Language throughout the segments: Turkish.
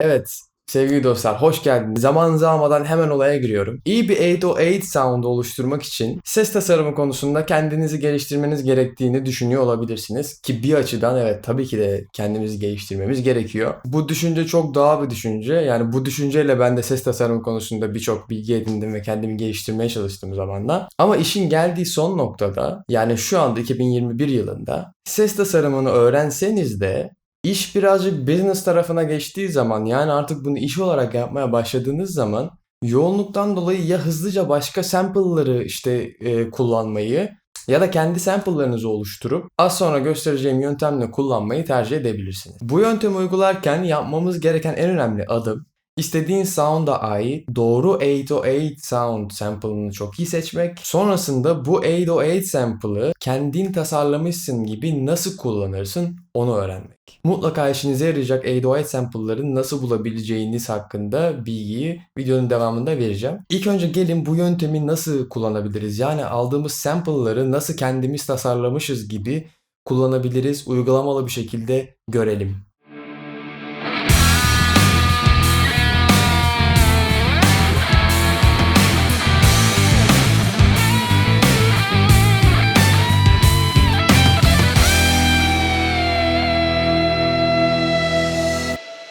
Evet sevgili dostlar hoş geldiniz. Zamanınızı almadan hemen olaya giriyorum. İyi bir 808 sound oluşturmak için ses tasarımı konusunda kendinizi geliştirmeniz gerektiğini düşünüyor olabilirsiniz. Ki bir açıdan evet tabii ki de kendimizi geliştirmemiz gerekiyor. Bu düşünce çok doğal bir düşünce. Yani bu düşünceyle ben de ses tasarımı konusunda birçok bilgi edindim ve kendimi geliştirmeye çalıştım zamanla. Ama işin geldiği son noktada yani şu anda 2021 yılında ses tasarımını öğrenseniz de İş birazcık business tarafına geçtiği zaman yani artık bunu iş olarak yapmaya başladığınız zaman yoğunluktan dolayı ya hızlıca başka sample'ları işte e, kullanmayı ya da kendi sample'larınızı oluşturup az sonra göstereceğim yöntemle kullanmayı tercih edebilirsiniz. Bu yöntemi uygularken yapmamız gereken en önemli adım İstediğin sound'a ait doğru 808 sound sample'ını çok iyi seçmek. Sonrasında bu 808 sample'ı kendin tasarlamışsın gibi nasıl kullanırsın onu öğrenmek. Mutlaka işinize yarayacak 808 sample'ları nasıl bulabileceğiniz hakkında bilgiyi videonun devamında vereceğim. İlk önce gelin bu yöntemi nasıl kullanabiliriz? Yani aldığımız sample'ları nasıl kendimiz tasarlamışız gibi kullanabiliriz, uygulamalı bir şekilde görelim.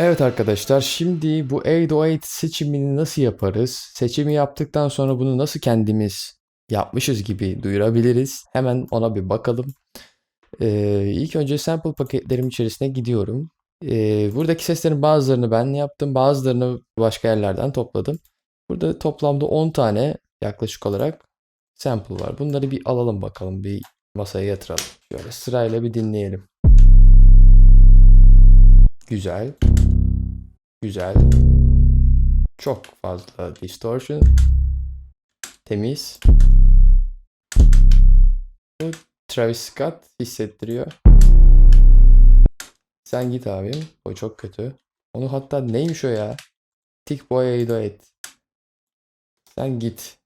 Evet arkadaşlar şimdi bu 808 seçimini nasıl yaparız? Seçimi yaptıktan sonra bunu nasıl kendimiz yapmışız gibi duyurabiliriz? Hemen ona bir bakalım. Ee, ilk önce sample paketlerim içerisine gidiyorum. Ee, buradaki seslerin bazılarını ben yaptım, bazılarını başka yerlerden topladım. Burada toplamda 10 tane yaklaşık olarak sample var. Bunları bir alalım bakalım, bir masaya yatıralım. Şöyle sırayla bir dinleyelim. Güzel. Güzel. Çok fazla distortion. Temiz. Bu Travis Scott hissettiriyor. Sen git abim. O çok kötü. Onu hatta neymiş o ya? Tick Boy 808. Sen git.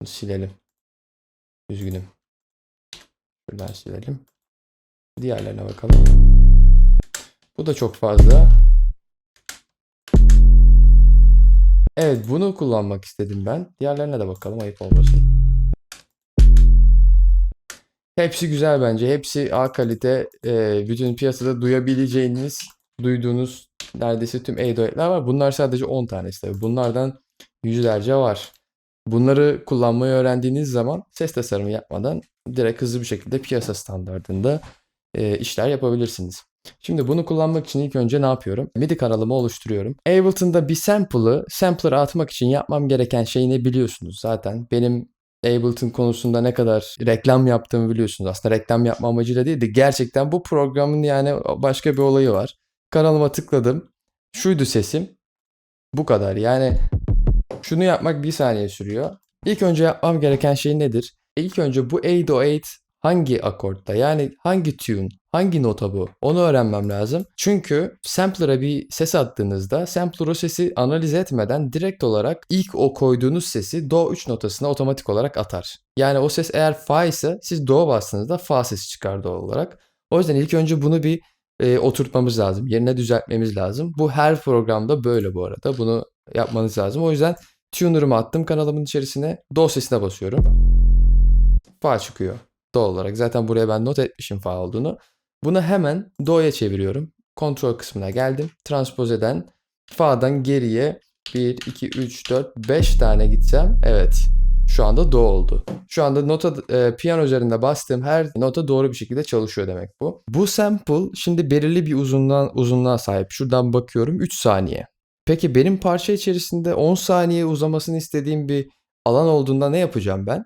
Bunu silelim. Üzgünüm. Şuradan silelim. Diğerlerine bakalım. Bu da çok fazla. Evet bunu kullanmak istedim ben. Diğerlerine de bakalım ayıp olmasın. Hepsi güzel bence. Hepsi A kalite. e, bütün piyasada duyabileceğiniz, duyduğunuz neredeyse tüm 808'ler var. Bunlar sadece 10 tanesi tabii. Bunlardan yüzlerce var. Bunları kullanmayı öğrendiğiniz zaman ses tasarımı yapmadan direkt hızlı bir şekilde piyasa standartında e, işler yapabilirsiniz. Şimdi bunu kullanmak için ilk önce ne yapıyorum? MIDI kanalımı oluşturuyorum. Ableton'da bir sample'ı sampler'a atmak için yapmam gereken şey ne biliyorsunuz zaten. Benim Ableton konusunda ne kadar reklam yaptığımı biliyorsunuz. Aslında reklam yapma amacıyla değil de gerçekten bu programın yani başka bir olayı var. Kanalıma tıkladım. Şuydu sesim. Bu kadar. Yani şunu yapmak bir saniye sürüyor. İlk önce yapmam gereken şey nedir? İlk önce bu 808 hangi akortta yani hangi tune, hangi nota bu onu öğrenmem lazım. Çünkü sampler'a bir ses attığınızda sampler o sesi analiz etmeden direkt olarak ilk o koyduğunuz sesi do 3 notasına otomatik olarak atar. Yani o ses eğer fa ise siz do bastığınızda fa sesi çıkar doğal olarak. O yüzden ilk önce bunu bir e, oturtmamız lazım. Yerine düzeltmemiz lazım. Bu her programda böyle bu arada. Bunu yapmanız lazım. O yüzden tuner'ımı attım kanalımın içerisine. Do sesine basıyorum. Fa çıkıyor doğal olarak. Zaten buraya ben not etmişim fa olduğunu. Bunu hemen do'ya çeviriyorum. Kontrol kısmına geldim. Transpozeden fa'dan geriye 1, 2, 3, 4, 5 tane gitsem evet şu anda do oldu. Şu anda nota e, piyano üzerinde bastığım her nota doğru bir şekilde çalışıyor demek bu. Bu sample şimdi belirli bir uzunluğa, uzunluğa sahip. Şuradan bakıyorum 3 saniye. Peki benim parça içerisinde 10 saniye uzamasını istediğim bir alan olduğunda ne yapacağım ben?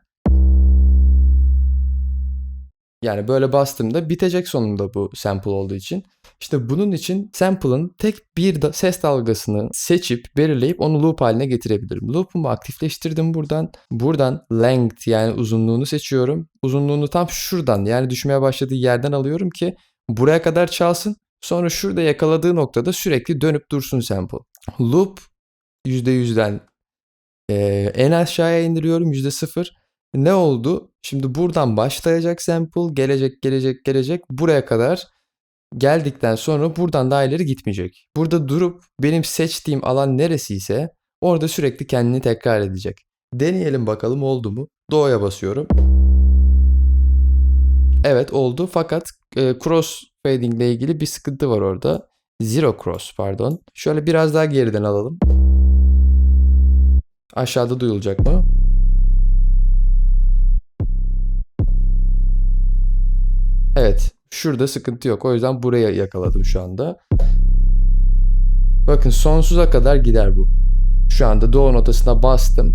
Yani böyle bastığımda bitecek sonunda bu sample olduğu için. İşte bunun için sample'ın tek bir da ses dalgasını seçip belirleyip onu loop haline getirebilirim. Loop'umu aktifleştirdim buradan. Buradan length yani uzunluğunu seçiyorum. Uzunluğunu tam şuradan yani düşmeye başladığı yerden alıyorum ki buraya kadar çalsın. Sonra şurada yakaladığı noktada sürekli dönüp dursun sample. Loop %100'den e, en aşağıya indiriyorum %0. Ne oldu? Şimdi buradan başlayacak sample, gelecek, gelecek, gelecek. Buraya kadar geldikten sonra buradan daha ileri gitmeyecek. Burada durup benim seçtiğim alan neresiyse orada sürekli kendini tekrar edecek. Deneyelim bakalım oldu mu? Doğuya basıyorum. Evet oldu fakat e, cross fading ile ilgili bir sıkıntı var orada. Zero cross pardon. Şöyle biraz daha geriden alalım. Aşağıda duyulacak mı? Evet. Şurada sıkıntı yok. O yüzden buraya yakaladım şu anda. Bakın sonsuza kadar gider bu. Şu anda do notasına bastım.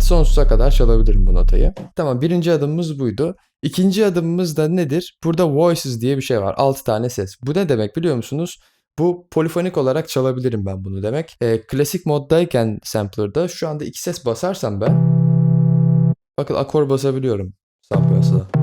Sonsuza kadar çalabilirim bu notayı. Tamam birinci adımımız buydu. İkinci adımımız da nedir? Burada voices diye bir şey var. 6 tane ses. Bu ne demek biliyor musunuz? Bu polifonik olarak çalabilirim ben bunu demek. Ee, klasik moddayken sampler'da şu anda iki ses basarsam ben bakın akor basabiliyorum sampler'da.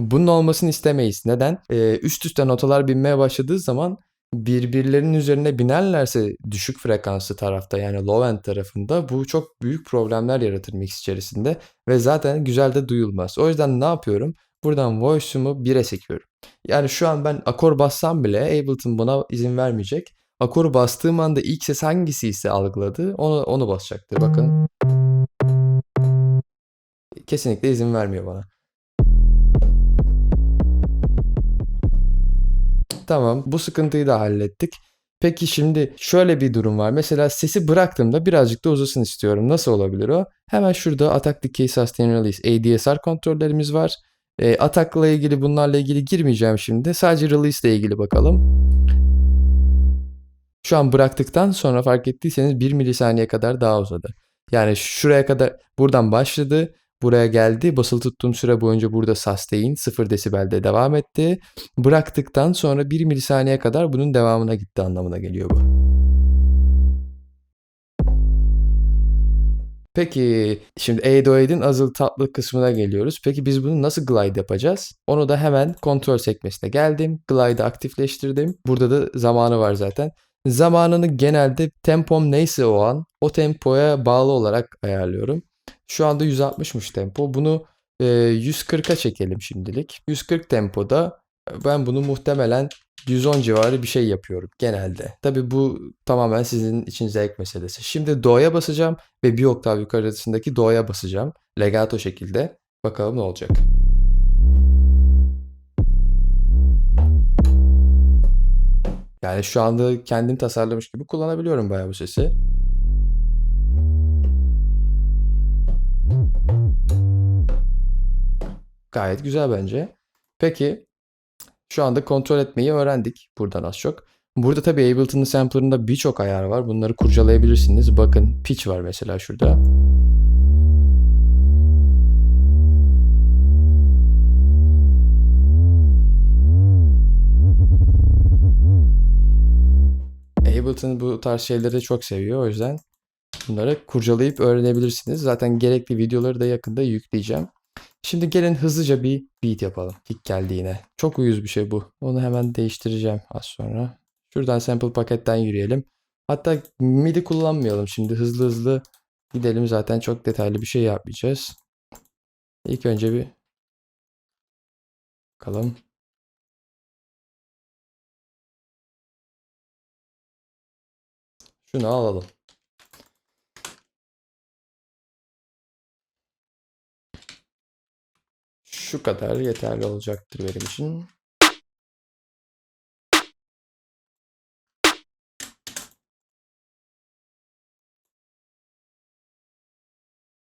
Bunun olmasını istemeyiz. Neden? Ee, üst üste notalar binmeye başladığı zaman birbirlerinin üzerine binerlerse düşük frekanslı tarafta yani low end tarafında bu çok büyük problemler yaratır mix içerisinde ve zaten güzel de duyulmaz. O yüzden ne yapıyorum? Buradan voice'umu 1'e çekiyorum. Yani şu an ben akor bassam bile Ableton buna izin vermeyecek. Akoru bastığım anda ilk ses hangisi ise algıladı onu, onu basacaktır. Bakın. Kesinlikle izin vermiyor bana. Tamam bu sıkıntıyı da hallettik. Peki şimdi şöyle bir durum var. Mesela sesi bıraktığımda birazcık da uzasın istiyorum. Nasıl olabilir o? Hemen şurada Attack Decay Sustain Release ADSR kontrollerimiz var. E, Attack'la ilgili bunlarla ilgili girmeyeceğim şimdi. Sadece Release ile ilgili bakalım. Şu an bıraktıktan sonra fark ettiyseniz 1 milisaniye kadar daha uzadı. Yani şuraya kadar buradan başladı. Buraya geldi. Basılı tuttuğum süre boyunca burada sustain 0 desibelde devam etti. Bıraktıktan sonra 1 milisaniye kadar bunun devamına gitti anlamına geliyor bu. Peki şimdi 808'in azıl tatlı kısmına geliyoruz. Peki biz bunu nasıl glide yapacağız? Onu da hemen kontrol sekmesine geldim. Glide'ı aktifleştirdim. Burada da zamanı var zaten. Zamanını genelde tempom neyse o an o tempoya bağlı olarak ayarlıyorum. Şu anda 160'mış tempo. Bunu e, 140'a çekelim şimdilik. 140 tempoda ben bunu muhtemelen 110 civarı bir şey yapıyorum genelde. Tabi bu tamamen sizin için zevk meselesi. Şimdi do'ya basacağım ve bir oktav yukarısındaki do'ya basacağım. Legato şekilde. Bakalım ne olacak. Yani şu anda kendim tasarlamış gibi kullanabiliyorum bayağı bu sesi. Gayet güzel bence. Peki şu anda kontrol etmeyi öğrendik buradan az çok. Burada tabii Ableton'ın sampler'ında birçok ayar var. Bunları kurcalayabilirsiniz. Bakın pitch var mesela şurada. Ableton bu tarz şeyleri çok seviyor. O yüzden bunları kurcalayıp öğrenebilirsiniz. Zaten gerekli videoları da yakında yükleyeceğim. Şimdi gelin hızlıca bir beat yapalım. Kick geldi yine. Çok uyuz bir şey bu. Onu hemen değiştireceğim az sonra. Şuradan sample paketten yürüyelim. Hatta MIDI kullanmayalım şimdi. Hızlı hızlı gidelim. Zaten çok detaylı bir şey yapmayacağız. İlk önce bir bakalım. Şunu alalım. Şu kadar yeterli olacaktır benim için.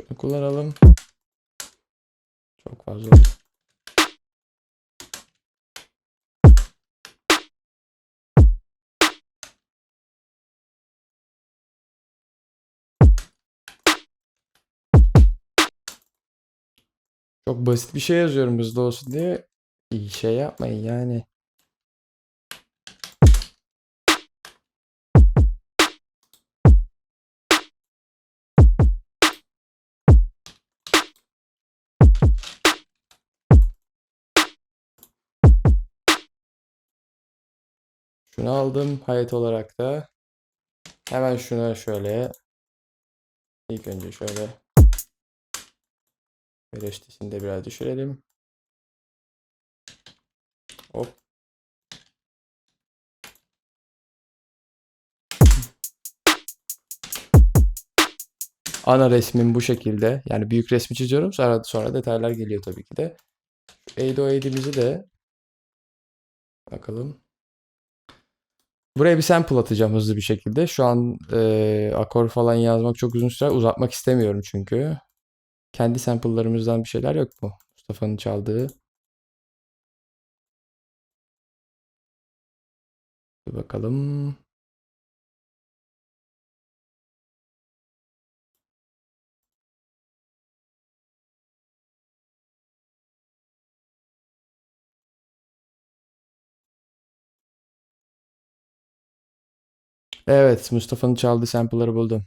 Şunu kullanalım. Çok fazla. Çok basit bir şey yazıyorum hızlı olsun diye. İyi şey yapmayın yani. Şunu aldım hayat olarak da. Hemen şuna şöyle. İlk önce şöyle Güneşlisini de biraz düşürelim. Hop. Ana resmim bu şekilde. Yani büyük resmi çiziyorum. Sonra, sonra detaylar geliyor tabii ki de. Şu 808'imizi de bakalım. Buraya bir sample atacağım hızlı bir şekilde. Şu an e, akor falan yazmak çok uzun süre uzatmak istemiyorum çünkü. Kendi sample'larımızdan bir şeyler yok mu? Mustafa'nın çaldığı. Bir bakalım. Evet, Mustafa'nın çaldığı sample'ları buldum.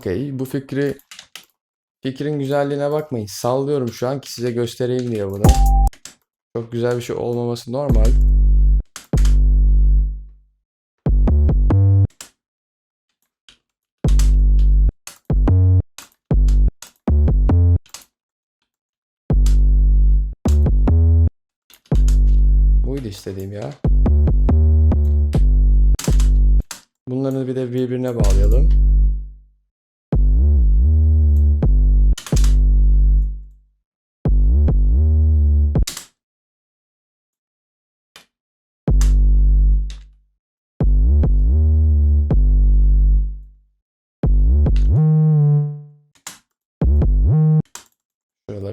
Okey, bu fikri fikrin güzelliğine bakmayın. Sallıyorum şu an ki size göstereyim diye bunu. Çok güzel bir şey olmaması normal. Buydu istediğim ya. Bunları bir de birbirine bağlayalım.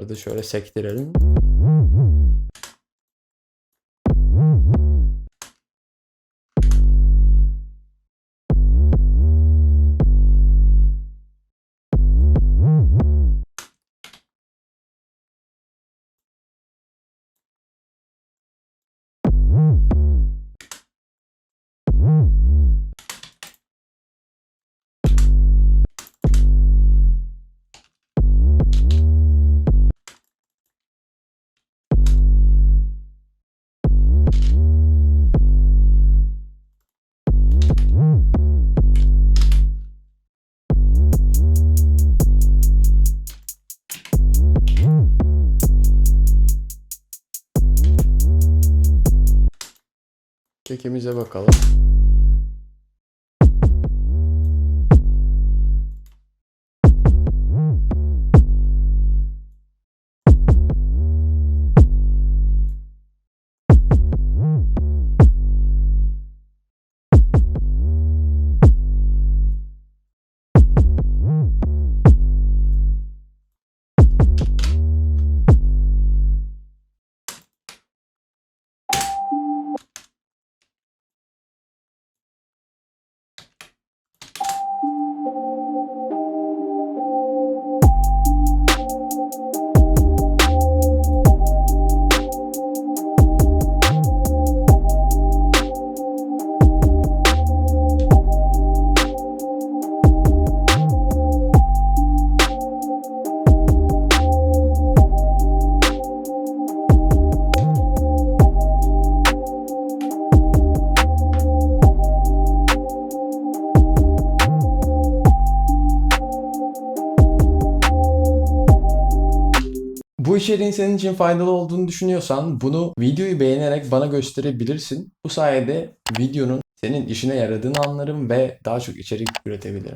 Da şöyle sektirelim. Kekimize bakalım. İçeriğin senin için faydalı olduğunu düşünüyorsan bunu videoyu beğenerek bana gösterebilirsin. Bu sayede videonun senin işine yaradığını anlarım ve daha çok içerik üretebilirim.